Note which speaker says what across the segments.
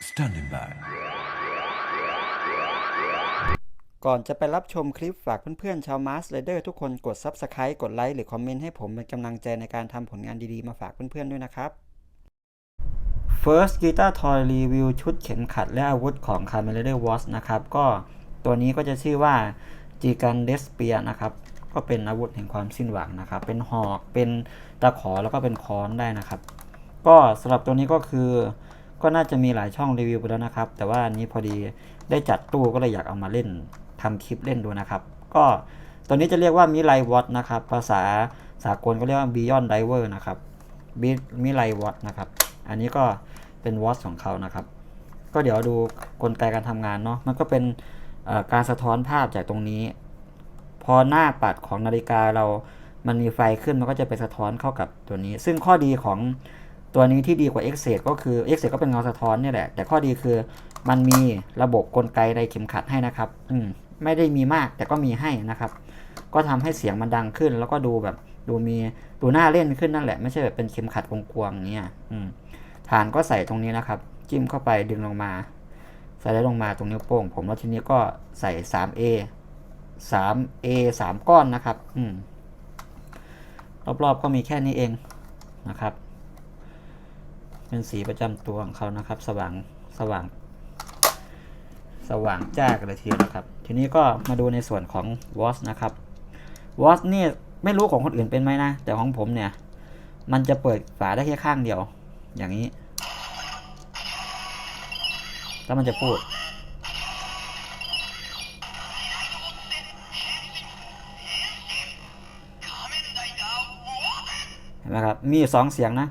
Speaker 1: Standing by.
Speaker 2: ก่อนจะไปรับชมคลิปฝากเพื่อนๆ ชาวมาสเลเดอร์ทุกคนกด Subscribe กดไลค์หรือคอมเมนต์ให้ผมเป็นกำลังใจในการทำผลงานดีๆ มาฝากเพื่อนๆ ด้วยนะครับ First Guitar Toy Review ชุดเข็มขัดและอาวุธของ c a m e l a Watch นะครับ ก็ตัวนี้ก็จะชื่อว่า g i g a n d e s p e a r นะครับ ก็เป็นอาวุธแห่งความสิ้นหวังนะครับ เป็นหอกเป็นตะขอแล้วก็เป็นค้อนได้นะครับ ก็สำหรับตัวนี้ก็คือ ก็น่าจะมีหลายช่องรีวิวไปแล้วนะครับ แต่ว่าอันนี้พอดีได้จัดตู้ก็เลยอยากเอามาเล่นทำคลิปเล่นดูนะครับ ก็ตัวนี้จะเรียกว่ามิไลวอตนะครับ ภาษาสากลก็เรียกว่า Beyond Diver นะครับมิไลวอตนะครับ อันนี้ก็เป็นวอตของเขานะครับ ก็เดี๋ยวดูกลไกการทำงานเนาะ มันก็เป็นการสะท้อนภาพจากตรงนี้ พอหน้าปัดของนาฬิกาเรา มันมีไฟขึ้นมันก็จะไปสะท้อนเข้ากับตัวนี้ ซึ่งข้อดีของ ตัวนี้ที่ดีกว่า e x c e ก็คือ e x c e ก็เป็นเงาสะท้อนนี่แหละ แต่ข้อดีคือมันมีระบบกลไกในเข็มขัดให้นะครับ อืมไม่ได้มีมากแต่ก็มีให้นะครับ ก็ทำให้เสียงมันดังขึ้น แล้วก็ดูแบบดูมีดูน่าเล่นขึ้นนั่นแหละ ไม่ใช่แบบเป็นเข็มขัดกวงๆอย่างเงี้ยอืมฐานก็ใส่ตรงนี้นะครับ จิ้มเข้าไปดึงลงมา ใส่ได้ลงมาตรงนิ้วโป้ง ผมแล้วทีนี้ก็ใส่ 3A 3A 3 ก้อนนะครับ อืมรอบๆก็มีแค่นี้เองนะครับ เป็นสีประจำตัวของเขานะครับ สว่างสว่าง สว่างจ้ากันเลยทีเดียวนะครับ ทีนี้ก็มาดูในส่วนของ watch นะครับ watch นี่ไม่รู้ของคนอื่นเป็นไหมนะ แต่ของผมเนี่ย มันจะเปิดฝาได้แค่ข้างเดียว อย่างนี้ แล้วมันจะพูด เห็นไหมครับ มีสองเสียงนะ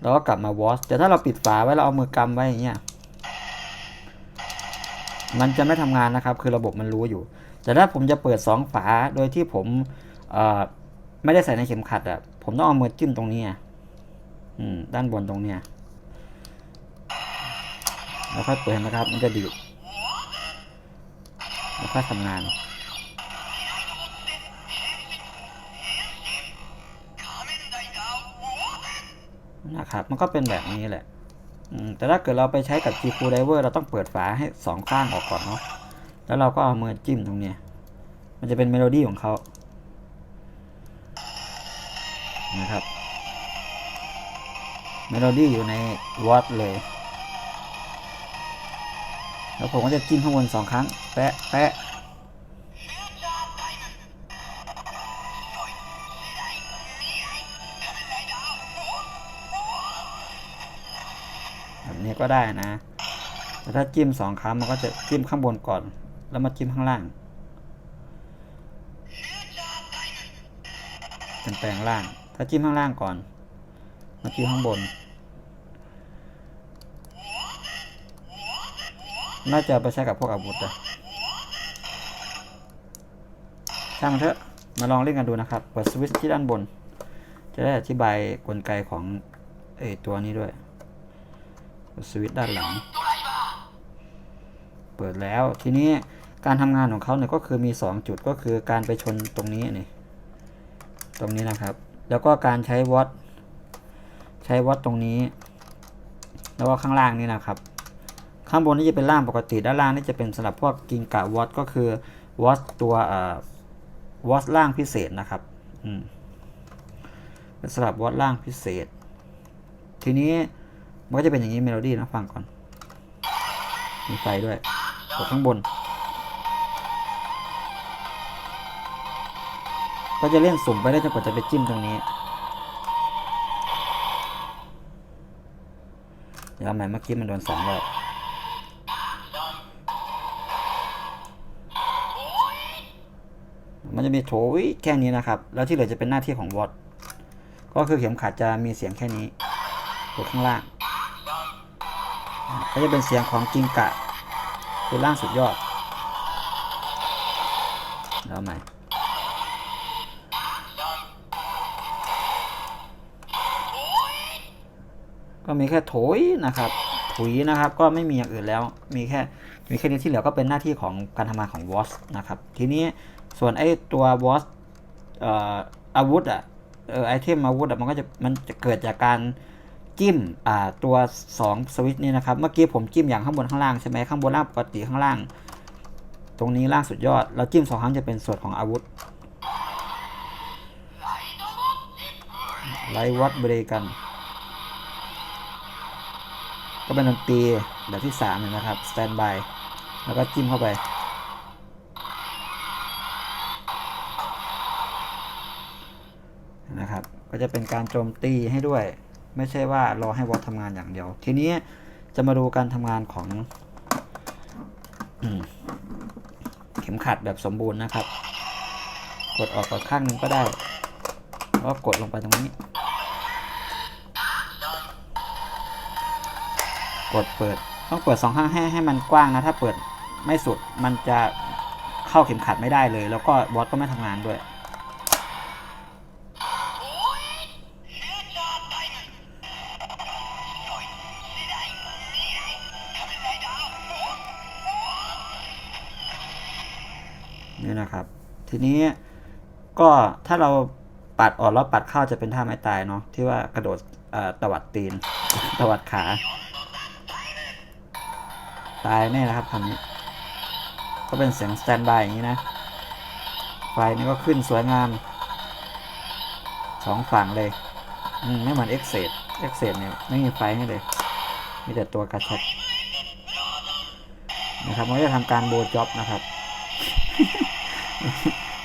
Speaker 2: แล้วก็กลับมาวอชแต่ถ้าเราปิดฝาไว้เราเอามือกำไว้อย่างเงี้ยมันจะไม่ทำงานนะครับ คือระบบมันรู้อยู่ แต่ถ้าผมจะเปิดสองฝาโดยที่ผมไม่ได้ใส่ในเข็มขัดอะผมต้องเอามือจิ้มตรงนี้อะอืมด้านบนตรงเนี้ยแล้วค่อยเปิดนะครับ มันจะดีดแล้วค่อยทำงาน นะครับ มันก็เป็นแบบนี้แหละแต่ถ้าเกิดเราไปใช้กับ G c o o Diver เราต้องเปิดฝาให้สองข้างออกก่อนเนาะแล้วเราก็เอามือจิ้มตรงเนี้ยมันจะเป็นเมโลดี้ของเขานะครับเมโลดี้อยู่ในวอตเลย แล้วผมก็จะจิ้มข้างบนสองครั้ง แปะแปะ ก็ได้นะ แต่ถ้าจิ้มสองครั้งมันก็จะจิ้มข้างบนก่อน แล้วมาจิ้มข้างล่างเป็นแปลงล่าง ถ้าจิ้มข้างล่างก่อน มาจิ้มข้างบน น่าจะไปใช้กับพวกอาวุธอะช่างมันเถอะ มาลองเล่นกันดูนะครับเปิดสวิตช์ที่ด้านบน จะได้อธิบายกลไกของเออตัวนี้ด้วย สวิตช์ด้านหลัง เปิดแล้วทีนี้การทำงานของเขาเนี่ยก็คือมี 2 จุดก็คือการไปชนตรงนี้นี่ตรงนี้นะครับ แล้วก็การใช้วอตใช้วอตตรงนี้ แล้วก็ข้างล่างนี่นะครับ ข้างบนนี่จะเป็นล่างปกติด้านล่างนี่จะเป็นสำหรับพวกกิงกะวอตก็คือวอตตัววอตล่างพิเศษนะครับอืมเป็นสำหรับวอตล่างพิเศษ ทีนี้ มันก็จะเป็นอย่างนี้เมโลดี้นะฟังก่อน มีไฟด้วยกดข้างบน ก็จะเล่นสุ่มไปได้จนกว่าจะไปจิ้มตรงนี้ เดี๋ยวใหม่เมื่อกี้มันโดนสองรอบมันจะมีโถยแค่นี้นะครับ แล้วที่เหลือจะเป็นหน้าที่ของวอตก็คือเข็มขัดจะมีเสียงแค่นี้กดข้างล่าง ก็จะเป็นเสียงของจิงกะ คือล่างสุดยอด แล้วใหม่ก็มีแค่โถยนะครับถุยนะครับก็ไม่มีอย่างอื่นแล้ว มีแค่มีแค่นี้ที่เหลือก็เป็นหน้าที่ของการทำงานของวอสนะครับทีนี้ส่วนไอ้ตัววอสเอ่อาวุธอะไอเทมอาวุธอะมันก็จะมันจะเกิดจากการ จิ้มอ่าตัว 2 สวิตช์นี้นะครับ เมื่อกี้ผมจิ้มอย่างข้างบนข้างล่างใช่ไหมข้างบนล่างปกติข้างล่าง ตรงนี้ล่างสุดยอด เราจิ้มสองครั้งจะเป็นส่วนของอาวุธไลวัดเบรกัน ก็เป็นดนตรีแบบที่3เลยนะครับสแตนบายแล้วก็จิ้มเข้าไป นะครับ ก็จะเป็นการโจมตีให้ด้วย ไม่ใช่ว่ารอให้วอททำงานอย่างเดียว ทีนี้จะมาดูการทำงานของเข็มขัดแบบสมบูรณ์นะครับ กดออกกับข้างนึงก็ได้แล้วก็กดลงไปตรงนี้ กดเปิดต้องเปิดสองข้างให้ให้มันกว้างนะ ถ้าเปิดไม่สุดมันจะเข้าเข็มขัดไม่ได้เลย แล้วก็บอสก็ไม่ทำงานด้วย นี้ก็ถ้าเราปัดออกแล้วปัดเข้าจะเป็นท่าไม้ตายเนาะที่ว่ากระโดดตวัดตีนตวัดขา ตายแน่นะครับคำนี้ ก็เป็นเสียงสแตนบายอย่างนี้นะ ไฟนี่ก็ขึ้นสวยงามสองฝั่งเลยอืมไม่เหมือนเอ็กเซดเอ็กเซดเนี่ยไม่มีไฟให้เลย มีแต่ตัวกระชับนะครับมันจะทำการโบจ็อบนะครับ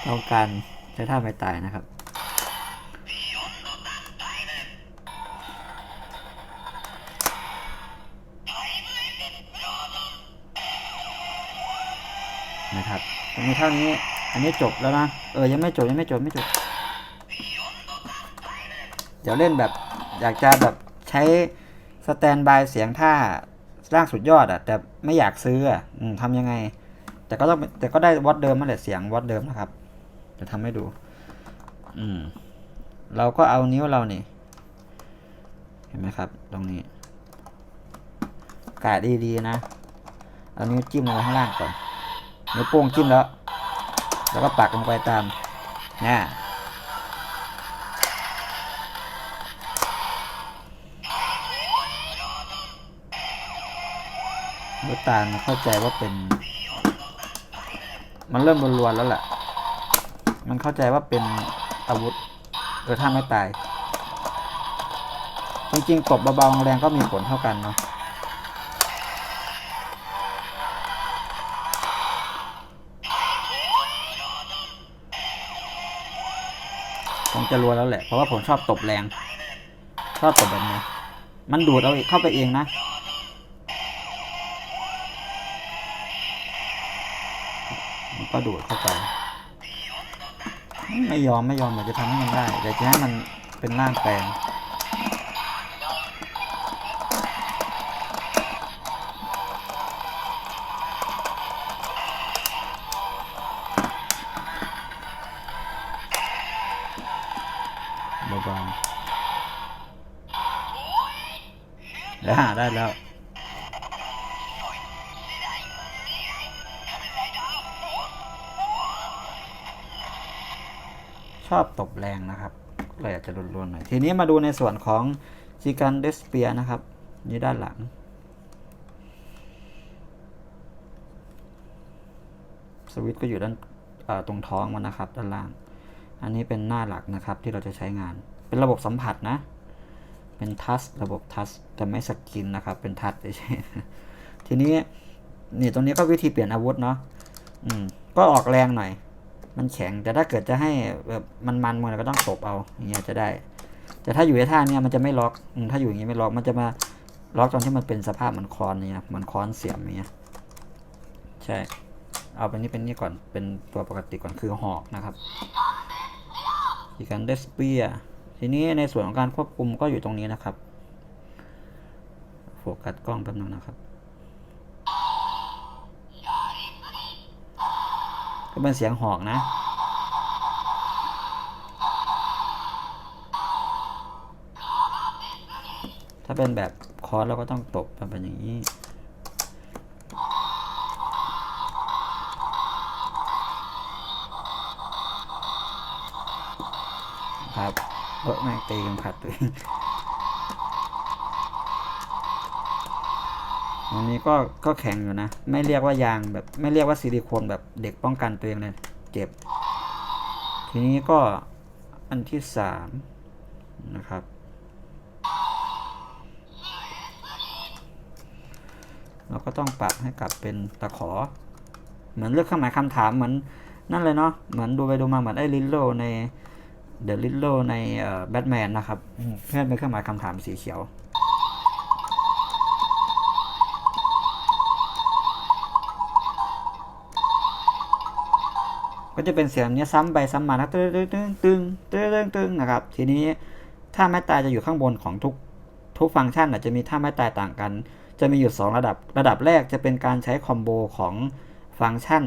Speaker 2: ต้องการใช้ท่าไม่ตายนะครับ นะครับตรงนี้เท่านี้ อันนี้จบแล้วนะ เออ ยังไม่จบ ยังไม่จบ ไม่จบ เดี๋ยวเล่นแบบ อยากจะแบบใช้สแตนบายเสียงท่าร่างสุดยอดอะแต่ไม่อยากซื้ออะอืมทำยังไง แต่ก็ต้องแต่ก็ได้วัดเดิมนั่นแหละเสียงวัดเดิมนะครับ จะทำให้ดู อืม เราก็เอานิ้วเราเนี่ยเห็นไหมครับ ตรงนี้ กาดดีๆนะ เอานิ้วจิ้มลงไปข้างล่างก่อน นิ้วโป้งจิ้มแล้ว แล้วก็ปักลงไปตามนี่ตาลเข้าใจว่าเป็น มันเริ่มรวนๆแล้วแหละ มันเข้าใจว่าเป็นอาวุธเออถ้าไม่ตาย จริงๆตบเบาๆแรงก็มีผลเท่ากันเนาะคงจะรัวแล้วแหละ เพราะว่าผมชอบตบแรง ชอบตบแบบนี้ มันดูดเอาเข้าไปเองนะมันก็ดูดเข้าไป ไม่ยอมไม่ยอมอยากจะทำให้มันได้อยากจะให้มันเป็นร่างแปลงเบาๆแล้หาได้แล้ว อบตบแรงนะครับก็เลยอากจะรุนๆหน่อยทีนี้มาดูในส่วนของจิกันเดสเปียนะครับนี่ด้านหลังสวิตช์ก็อยู่ด้านตรงท้องมันนะครับด้านล่าง อันนี้เป็นหน้าหลักนะครับที่เราจะใช้งาน เป็นระบบสัมผัสนะ เป็นทัชระบบทัชแต่ไม่สกินนะครับ เป็นทัชเฉยๆทีนี้นี่ตรงนี้ก็วิธีเปลี่ยนอาวุธเนาะอืมก็ออกแรงหน่อย มันแข็งแต่ถ้าเกิดจะให้แบบมันมันมันก็ต้องตบเอาอย่างเงี้ยจะได้ แต่ถ้าอยู่ในท่าเนี้ยมันจะไม่ล็อกถ้าอยู่อย่างงี้ไม่ล็อกมันจะมาล็อกตอนที่มันเป็นสภาพเหมือนคอนเนี่ยเหมือนคอนเสียมอย่างเงี้ยใช่ เอาเป็นนี่เป็นนี่ก่อนเป็นตัวปกติก่อนคือหอกนะครับอีกการเดสเปียทีนี้ในส่วนของการควบคุมก็อยู่ตรงนี้นะครับโฟกัสกล้องแป๊บนึงนะครับ ก็เป็นเสียงหอกนะ ถ้าเป็นแบบคอร์สเราก็ต้องตบมันเป็นอย่างนี้ครับเออแม่งตีกันขัดตัวเอง อันนี้ก็ก็แข็งอยู่นะ ไม่เรียกว่ายางแบบไม่เรียกว่าซิลิโคนแบบเด็กป้องกันตัวเองเลยเจ็บ ทีนี้ก็อันที่สามนะครับ เราก็ต้องปรับให้กลับเป็นตะขอ เหมือนเลือกเครื่องหมายคำถามเหมือนนั่นเลยเนาะเหมือนดูไปดูมาเหมือนไอ้ลิลโลในเดอะลิลโลในแบทแมนนะครับเพื่อนเป็นเครื่องหมายคำถามสีเขียว ก็จะเป็นเสียงนี้ซ้ำไปซ้ำมานะตึ้งตึ้งตึ้งตึ้งตึ้งตึ้งตึ้งนะครับ ทีนี้ท่าไม้ตายจะอยู่ข้างบนของทุกทุกฟังก์ชันอาจจะมีท่าไม้ตายต่างกัน จะมีอยู่ 2 ระดับ ระดับแรกจะเป็นการใช้คอมโบของฟังก์ชัน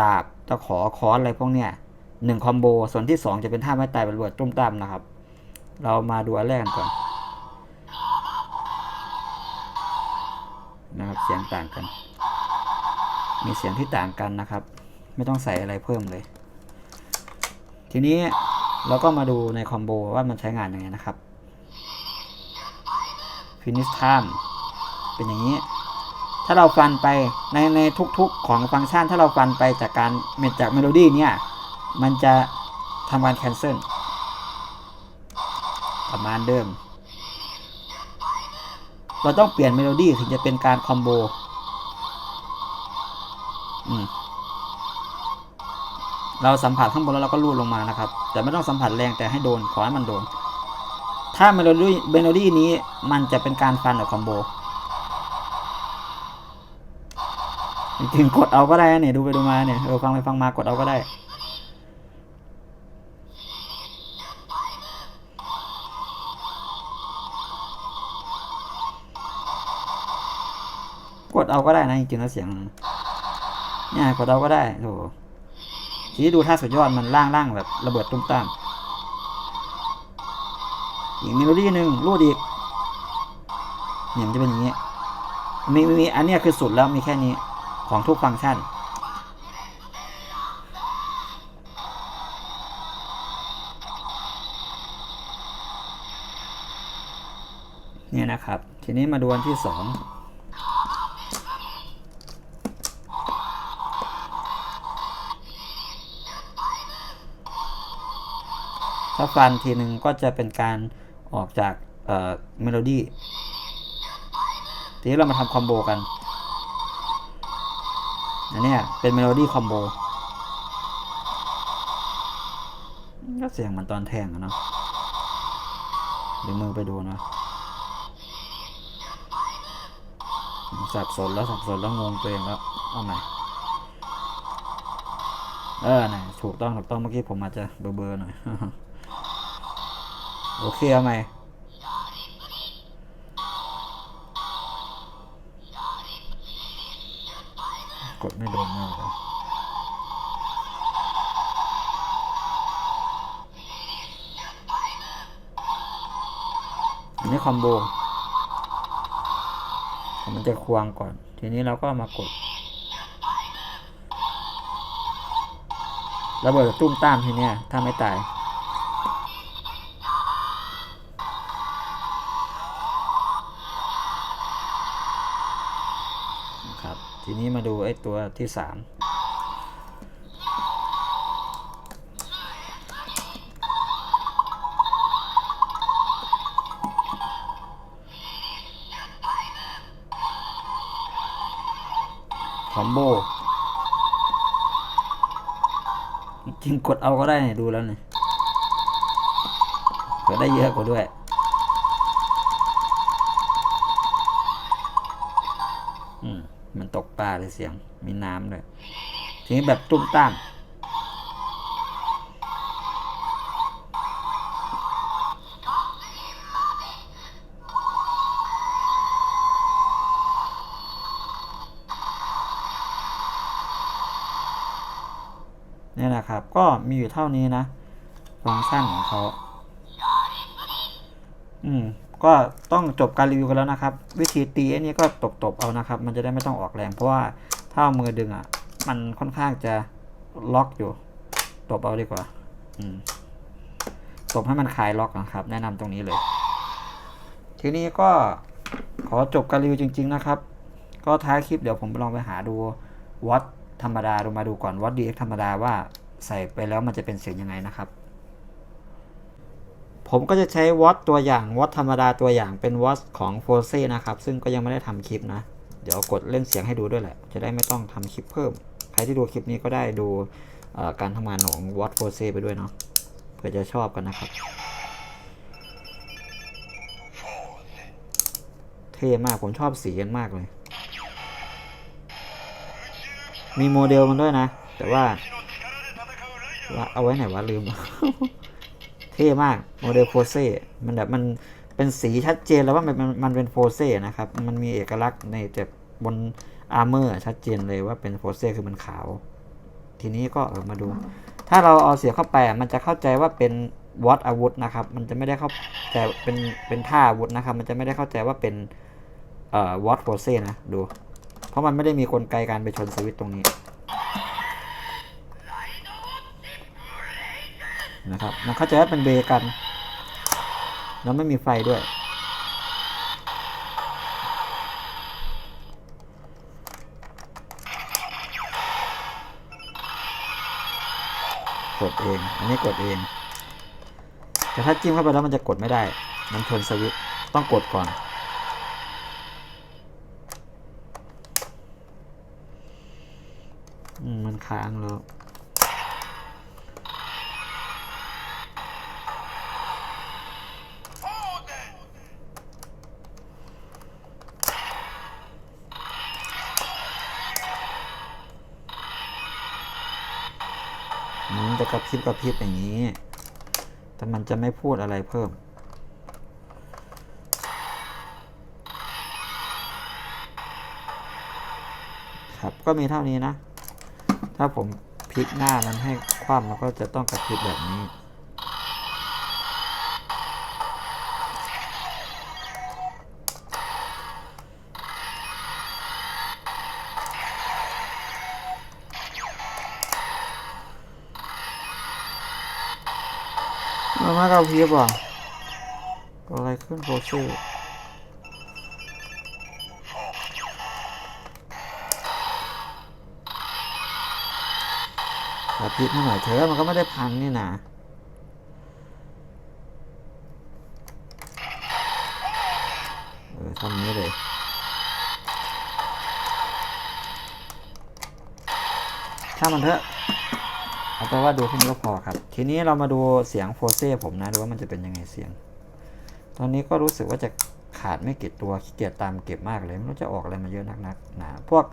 Speaker 2: ดาบตะขอคอนอะไรพวกเนี้ยหนึ่งคอมโบ ส่วนที่ 2 จะเป็นท่าไม้ตายเป็นรวดตุ้มตามนะครับ เรามาดูอันแรกกันก่อนนะครับเสียงต่างกัน มีเสียงที่ต่างกันนะครับ ไม่ต้องใส่อะไรเพิ่มเลย ทีนี้เราก็มาดูในคอมโบว่ามันใช้งานยังไงนะครับ finish time เป็นอย่างนี้ ถ้าเราฟันไปในในทุกๆของฟังก์ชัน ถ้าเราฟันไปจากการเมจากเมโลดี้เนี่ย มันจะทำการ cancel ประมาณเดิม เราต้องเปลี่ยนเมโลดี้ถึงจะเป็นการคอมโบ อืม เราสัมผัสข้างบนแล้วเราก็ลูดลงมานะครับ แต่ไม่ต้องสัมผัสแรงแต่ให้โดนขอให้มันโดน ถ้าเมโลดี้เมโลดี้นี้มันจะเป็นการฟันกับคอมโบจริงๆกดเอาก็ได้เนี่ยดูไปดูมาเนี่ยเออฟังไปฟังมากดเอาก็ได้กดเอาก็ได้นะจริงๆแล้วเสียงเนี่ยกดเอาก็ได้โถ ทีนี้ดูท่าสุดยอดมันล่างล่างแบบระเบิดตุ้มตามอีกเมโลดี้หนึ่งรูดอีกเนี่ยมันจะเป็นอย่างนี้มีมีมีอันเนี้ยคือสุดแล้วมีแค่นี้ของทุกฟังก์ชันเนี่ยนะครับ ทีนี้มาดูอันที่สอง ถ้าฟันทีหนึ่งก็จะเป็นการออกจากเอ่อเมโลดี้ทีนี้เรามาทำคอมโบกันอันนี้เป็นเมโลดี้คอมโบก็เสียงเหมันตอนแทงอะเนาะเดี๋ยวมือไปดูนะสับสนแล้วสับสนแล้วงงตัวเองแล้วเอาใหม่เออไหนถูกต้องถูกต้องเมื่อกี้ผมอาจจะเบอร์เบอร์หน่อย โอเคเอาไหมกดไม่โดนมากเลยอันนี้คอมโบมันจะควงก่อน ทีนี้เราก็มากดระเบิดตุ้มตามทีเนี้ยถ้าไม่ตาย ทีนี้มาดูไอ้ตัวที่สามคอมโบ จริงกดเอาก็ได้เนี่ยดูแล้วเนี่ยเผื่อได้เยอะกว่าด้วย อืม มันตก ปลาเลยเสียง มีน้ำเลยทีนี้แบบตุ้มตามเนี่ยนะครับ ก็มีอยู่เท่านี้นะ ฟังก์ชันของเขา อืม ก็ต้องจบการรีวิวกันแล้วนะครับ วิธีตีอันนี้ก็ตบๆเอานะครับ มันจะได้ไม่ต้องออกแรง เพราะว่าถ้าเอามือดึงอะ มันค่อนข้างจะล็อกอยู่ ตบเอาดีกว่า อืมตบให้มันคลายล็อกนะครับ แนะนำตรงนี้เลย ทีนี้ก็ขอจบการรีวิวจริง ๆ นะครับ ก็ท้ายคลิปเดี๋ยวผมลองไปหาดูวัดธรรมดาดูมาดูก่อนวัด DX ธรรมดาว่าใส่ไปแล้วมันจะเป็นเสียงยังไงนะครับ ผมก็จะใช้วัดตัวอย่างวัดธรรมดาตัวอย่างเป็นวัดของ f o r ซ่นะครับ ซึ่งก็ยังไม่ได้ทำคลิปนะ เดี๋ยวกดเล่นเสียงให้ดูด้วยแหละ จะได้ไม่ต้องทำคลิปเพิ่ม ใครที่ดูคลิปนี้ก็ได้ดูการทำงานของวัด f o r ซ่ไปด้วยเนาะเผื่อจะชอบกันนะครับเท่มากผมชอบสีกันมากเลย มีโมเดลมันด้วยนะ แต่ว่าเอาไว้ไหนวะลืม ท่มากโมเดลโฟเซ่มันแบบมันเป็นสีชัดเจนแล้วว่ามันมันมันเป็นโฟเซ่นะครับ มันมีเอกลักษณ์ในจากบนอาร์เมอร์ชัดเจนเลยว่าเป็นโฟเซ่คือมันขาว ทีนี้ก็เออมาดู ถ้าเราเอาเสียเข้าไปมันจะเข้าใจว่าเป็นวอตอาวุธนะครับ มันจะไม่ได้เข้าใจเป็นเป็นท่าอาวุธนะครับ มันจะไม่ได้เข้าใจว่าเป็นเอ่อวอตโฟเซ่นะดู เพราะมันไม่ได้มีกลไกการไปชนสวิตตรงนี้ นะครับ มันเข้าใจว่าเป็นเบกัน แล้วไม่มีไฟด้วย กดเอง อันนี้กดเอง แต่ถ้าจิ้มเข้าไปแล้วมันจะกดไม่ได้ มันชนสวิตต้องกดก่อนอืมมันค้างแล้ว มันจะกระพริบกระพริบอย่างนี้ แต่มันจะไม่พูดอะไรเพิ่ม ครับ ก็มีเท่านี้นะ ถ้าผมพลิกหน้ามันให้คว่ำมันก็จะต้องกระพริบแบบนี้ มันไม่กระพริบอะอะไรขึ้นโฟเซ่กระพริบให้หน่อยเถอะมันก็ไม่ได้พังนี่นะเออทำนี้เลยถ้างมันเถอะ เอาไปนว่าดูแค่นี้ก็พอครับ ทีนี้เรามาดูเสียงโฟเซ่ผมนะดูว่ามันจะเป็นยังไงเสียง ตอนนี้ก็รู้สึกว่าจะขาดไม่กี่ตัวขี้เกียจตามเก็บมากเลยไม่รู้จะออกอะไรมาเยอะนักนักๆนาพวก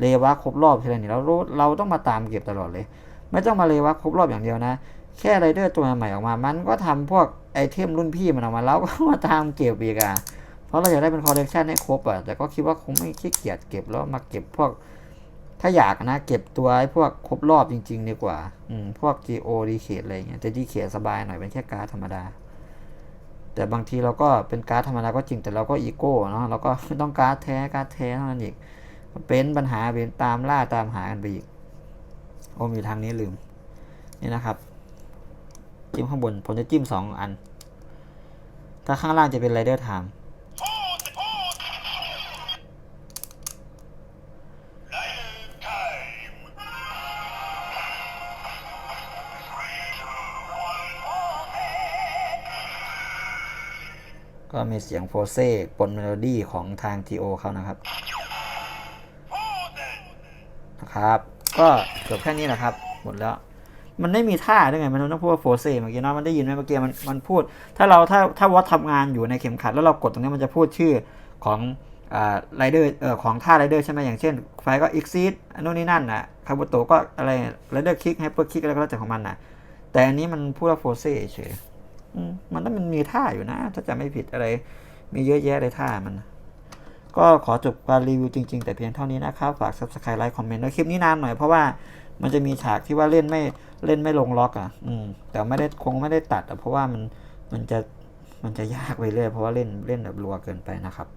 Speaker 2: เลวะครบรอบทีไรนี่เรารู้เราต้องมาตามเก็บตลอดเลย ไม่ต้องมาเลวะครบรอบอย่างเดียวนะ แค่ไรเดอร์ตัวใหม่ออกมา มันก็ทำพวกไอเทมรุ่นพี่มันออกมาแล้วก็มาตามเก็บอีกอะเพราะเราอยากได้เป็นคอลเลกชันให้ครบอะแต่ก็คิดว่าคงไม่ขี้เกียจเก็บแล้วมาเก็บพวก ถ้าอยากนะ เก็บตัวไอ้พวกครบรอบจริง ๆ ดีกว่า อืม พวก GO d เคอะไรเงี้ยแต่ d เคสบายหน่อยเป็นแค่การ์ดธรรมดา แต่บางทีเราก็เป็นการ์ดธรรมดาก็จริงแต่เราก็อีโก้เนาะเราก็ต้องการ์ดแท้การ์ดแท้เท่านั้นอีกเป็นปัญหาเป็นตามล่าตามหากันไปอีกโอ้มีทางนี้ลืม นี่นะครับ จิ้มข้างบนผมจะจิ้มสองอัน ถ้าข้างล่างจะเป็นไรเดอร์ไทม์ มีเสียงโฟเซ่ปนเมโลดี้ของทาง TO เขานะครับนะครับ ก็จบแค่นี้แหละครับหมดแล้วมันไม่มีท่าด้วยไง มันต้องพูดว่าโฟเซ่เมื่อกี้เนาะมันได้ยินไหมเมื่อกี้มันมันพูด ถ้าเราถ้าถ้าวอตทำงานอยู่ในเข็มขัด แล้วเรากดตรงนี้มันจะพูดชื่อของอ่าไรเดอร์เอ่อของท่าไรเดอร์ใช่ไหมอย่างเช่น ไฟก็อีกซีดอันนู้นนี่นั่นน่ะคาบุโตะก็อะไรไรเดอร์คลิกไฮเปอร์คลิกอะไรก็แล้วแต่ของมันน่ะแต่อันนี้มันพูดว่าโฟเซ่เฉย มันต้องมันมีท่าอยู่นะ ถ้าจะไม่ผิดอะไร มีเยอะแยะเลยท่ามัน ก็ขอจบการรีวิวจริง ๆ แต่เพียงเท่านี้นะครับ ฝาก subscribe ไลค์คอมเมนต์ด้วคลิปนี้นานหน่อยเพราะว่ามันจะมีฉากที่ว่าเล่นไม่เล่นไม่ลงล็อกอะ อืม แต่ไม่ได้คงไม่ได้ตัดอะเพราะว่ามันมันจะมันจะยากไปเรื่อยเพราะว่าเล่นเล่นแบบรัวเกินไปนะครับ